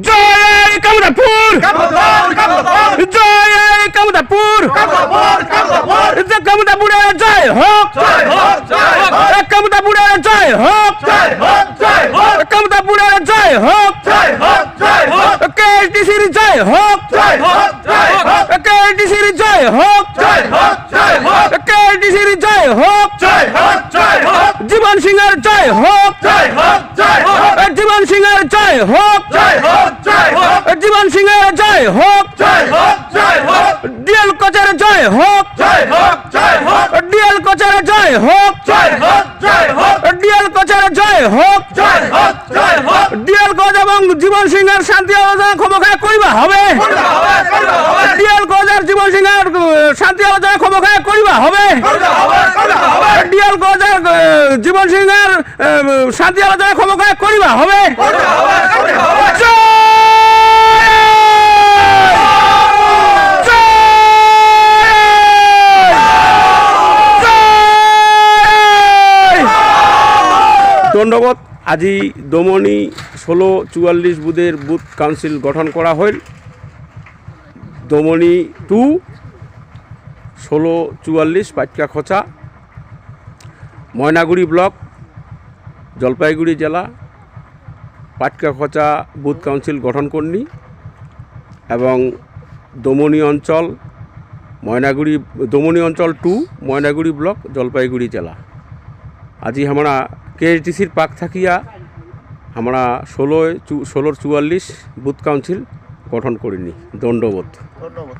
জয় কামদাপুর জয় কামদাপুর কামদাপুরে জয় হোক কামদাপুরে জয় হোক কামদাপুরে জয় হোক কেটিসির জয় হোক কেটিসির জয় হোক কেটিসির জয় হোক জীবন সিংহের জয় হোক জীবন সিংহের জয় হোক জীবন সিংহের জয় হোক ডিএল কোচের জয় হোক ডিএল কোচের জয় হোক ডিএল কোচের জয় হোক ডিএল কোচ এবং জীবন সিংহের শান্তি আলোচনা ক্ষমতা করিবা হবে ডিএল কোচ আর জীবন আহ, শান্তি আলোচনা ক্ষমতা করিবা হবে ডিএল কোচ জীবন সিংহের শান্তি আলোচনা ক্ষমতা করিবা হবে? দণ্ডবোধ আজি দমনি ষোলো চুয়াল্লিশ বুথের বুথ কাউন্সিল গঠন করা হল দমনি টু ষোলো চুয়াল্লিশ পাটকা খোঁচা ময়নাগুড়ি ব্লক, জলপাইগুড়ি জেলা পাটকা খোঁচা বুথ কাউন্সিল গঠন করনি এবং দমনি অঞ্চল, ময়নাগুড়ি, দমনি অঞ্চল টু, ময়নাগুড়ি ব্লক, জলপাইগুড়ি জেলা। আজি আমরা কেএসডিসির পাক থাকিয়া আমরা ষোলোয় ষোলোর চুয়াল্লিশ বুথ কাউন্সিল গঠন করিনি। দণ্ডবোধ। ধন্যবাদ।